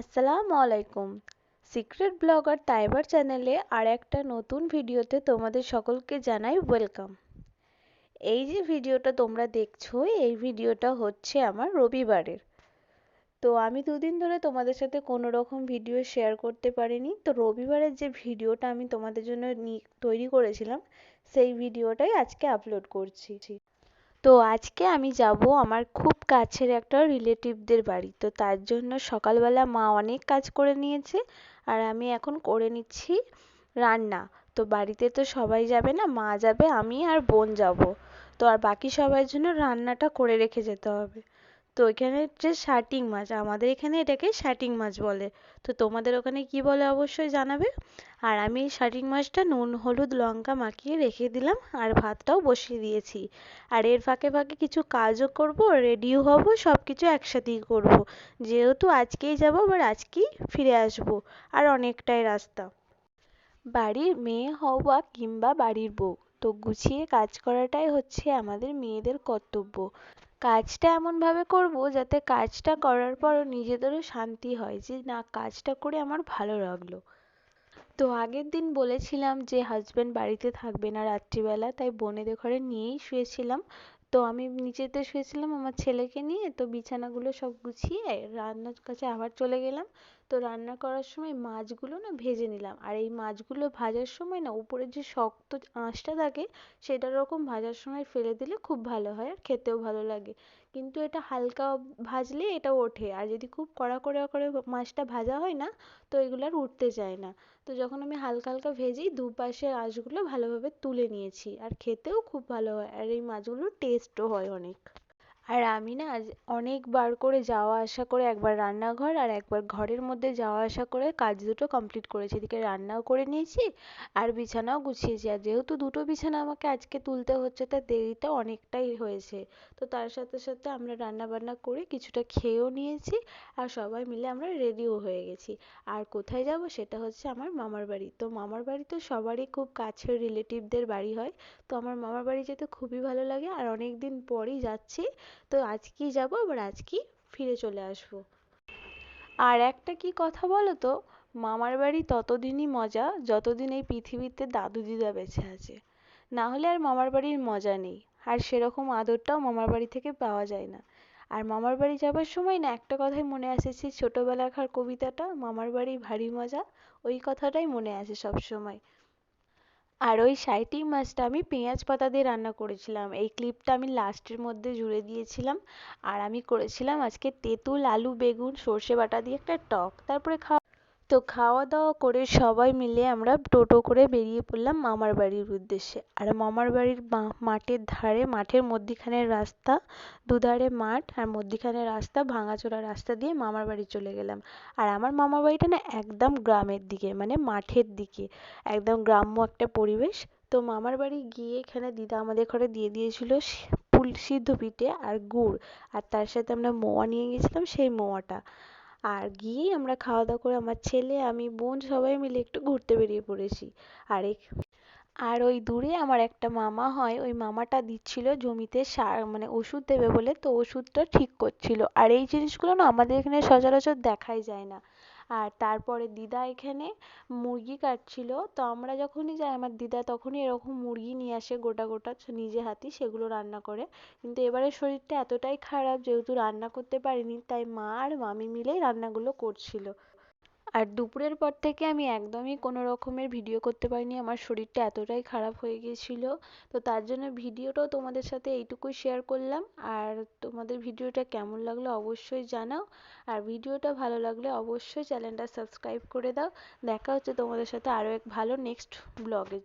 আসসালামু আলাইকুম। Secret blogger তাইবার চ্যানেলে আর একটা নতুন ভিডিওতে তোমাদের সকলকে জানাই ওয়েলকাম। এই যে ভিডিওটা তোমরা দেখছ, এই ভিডিওটা হচ্ছে আমার রবিবারের। তো আমি দুদিন ধরে তোমাদের সাথে কোনো রকম ভিডিও শেয়ার করতে পারিনি। তো রবিবারের যে ভিডিওটা আমি তোমাদের জন্য তৈরি করেছিলাম, সেই ভিডিওটাই আজকে আপলোড করছি। তো আজকে আমি যাব আমার খুব কাছের একটা রিলেটিভদের বাড়ি। তো তার জন্য সকালবেলা মা অনেক কাজ করে নিয়েছে আর আমি এখন করে নিচ্ছি রান্না। তো বাড়িতে তো সবাই যাবে না, মা যাবে, আমি আর বোন যাব। তো আর বাকি সবার জন্য রান্নাটা করে রেখে যেতে হবে। তো এখানে হচ্ছে শাটিং মাছ, আমাদের এখানে এটাকে শাটিং মাছ বলে। তো তোমাদের ওখানে কি বলে অবশ্যই জানাবে। আর আমি এই শাটিং মাছটা নুন, হলুদ, লঙ্কা মাখিয়ে রেখে দিলাম আর ভাতটাও বসিয়ে দিয়েছি। আর এর ফাঁকে ফাঁকে কিছু কাজও করব, রেডিও হব সব কিছু একসাথেই করব। যেহেতু আজকেই যাব, আবার আজকেই ফিরে আসব। আর অনেকটাই রাস্তা। বাড়ির মেয়ে হও বা কিংবা বাড়ির বউ, তো গুছিয়ে কাজ করাটাই হচ্ছে আমাদের মেয়েদের কর্তব্য। কাজটা এমনভাবে করব যাতে কাজটা করার পরও নিজেদেরও শান্তি হয় যে, না, কাজটা করে আমার ভালো লাগল। তো আগের দিন বলেছিলাম যে, হাজব্যান্ড বাড়িতে থাকবে না রাত্রিবেলা। তাই বোনেদের ঘরে নিয়েই শুয়েছিলাম। তো আমি নিচেতে শুয়েছিলাম, আমার ছেলেকে নিয়ে তো বিছানাগুলো সব গুছিয়ে রান্নার কাছে আবার চলে গেলাম। তো রান্না করার সময় মাছগুলো না ভেজে নিলাম। আর এই মাছগুলো ভাজার সময় না উপরের যে শক্ত আঁশটা থাকে, সেটা ওরকম ভাজার সময় ফেলে দিলে খুব ভালো হয় আর খেতেও ভালো লাগে। কিন্তু এটা হালকা ভাজলে এটা ওঠে। আর যদি খুব কড়া কড়া করে মাছটা ভাজা হয় না, তো এগুলো আর উঠতে চায় না। তো যখন আমি হালকা হালকা ভেজে দুপাশের আঁশগুলো ভালোভাবে তুলে নিয়েছি, আর খেতেও খুব ভালো হয়। আর এই মাছগুলোর টেস্টও হয় অনেক। আর আমি না আজ অনেকবার করে যাওয়া আসা করে একবার রান্নাঘর আর একবার ঘরের মধ্যে যাওয়া আসা করে কাজ দুটো কমপ্লিট করেছি। এদিকে রান্নাও করে নিয়েছি আর বিছানাও গুছিয়েছি। আর যেহেতু দুটো বিছানা আমাকে আজকে তুলতে হচ্ছে তার দেরিটা অনেকটাই হয়েছে। তো তার সাথে সাথে আমরা রান্না বান্না করে কিছুটা খেয়েও নিয়েছি আর সবাই মিলে আমরা রেডিও হয়ে গেছি। আর কোথায় যাব সেটা হচ্ছে আমার মামার বাড়ি। তো মামার বাড়ি তো সবারই খুব কাছের রিলেটিভদের বাড়ি হয়। তো আমার মামার বাড়ি যেতে খুবই ভালো লাগে। আর অনেক দিন পরই যাচ্ছি। তো আজকেই যাব, আবার আজকেই ফিরে চলে আসব। আর একটা কি কথা বলো তো? মামার বাড়ি ততদিনই মজা, যতদিন এই পৃথিবীতে দাদু দিদা বেঁচে আছে। না হলে আর মামার বাড়ির মজা নেই। আর সেরকম আদরটাও মামার বাড়ি থেকে পাওয়া যায় না। আর মামার বাড়ি যাবার সময় না একটা কথাই মনে আসে, সেই ছোটোবেলাকার কবিতাটা, মামার বাড়ি ভারী মজা ওই কথাটাই মনে আসে সব সময় আর ওই সাঁইটিং মাছটা আমি পেঁয়াজ পাতা দিয়ে রান্না করেছিলাম। এই ক্লিপটা আমি লাস্টের মধ্যে জুড়ে দিয়েছিলাম। আর আমি করেছিলাম আজকে তেঁতুল, আলু, বেগুন, সর্ষে বাটা দিয়ে একটা টক। তারপরে খাওয়া তো খাওয়া দাওয়া করে সবাই মিলে আমরা টোটো করে বেরিয়ে পড়লাম মামার বাড়ির উদ্দেশ্যে। আর মামার বাড়ির মাঠের ধারে, মাঠের মধ্যিখানের রাস্তা, দুধারে মাঠ আর মধ্যিখানে রাস্তা, ভাঙাচোরা রাস্তা দিয়ে মামার বাড়ি চলে গেলাম। আর আমার মামার বাড়িটা না একদম গ্রামের দিকে মানে মাঠের দিকে, একদম গ্রাম্য একটা পরিবেশ। তো মামার বাড়ি গিয়ে এখানে দিদা আমাদের ঘরে দিয়ে দিয়েছিল পুল সিদ্ধ পিঠে আর গুড়। আর তার সাথে আমরা মোয়া নিয়ে গেছিলাম সেই মোয়াটা। আর গিয়েই আমরা খাওয়া দাওয়া করে আমার ছেলে, আমি, বোন সবাই মিলে একটু ঘুরতে বেরিয়ে পড়েছি। আর আর ওই দূরে আমার একটা মামা হয়, ওই মামাটা দিচ্ছিল জমিতে সার মানে ওষুধ দেবে বলে, তো ওষুধটা ঠিক করছিল। আর এই জিনিসগুলো না আমাদের এখানে সচরাচর দেখাই যায় না। আর তারপরে দিদা এখানে মুরগি কাটছিল। তো আমরা যখনই যাই, আমার দিদা তখনই এরকম মুরগি নিয়ে আসে গোটা গোটা নিজে হাতেই, সেগুলো রান্না করে। কিন্তু এবারে শরীরটা এতটাই খারাপ যেহেতু রান্না করতে পারিনি, তাই মা আর মামি মিলেই রান্নাগুলো করছিল। আর দুপুরের পর থেকে আমি একদমই কোনো রকমের ভিডিও করতে পারিনি। আমার শরীরটা এতটাই খারাপ হয়ে গিয়েছিল। তো তার জন্য ভিডিওটাও তোমাদের সাথে এইটুকুই শেয়ার করলাম। আর তোমাদের ভিডিওটা কেমন লাগল অবশ্যই জানাও। আর ভিডিওটা ভালো লাগলে অবশ্যই চ্যানেলটা সাবস্ক্রাইব করে দাও। দেখা হচ্ছে তোমাদের সাথে আরও এক ভালো নেক্সট ব্লগে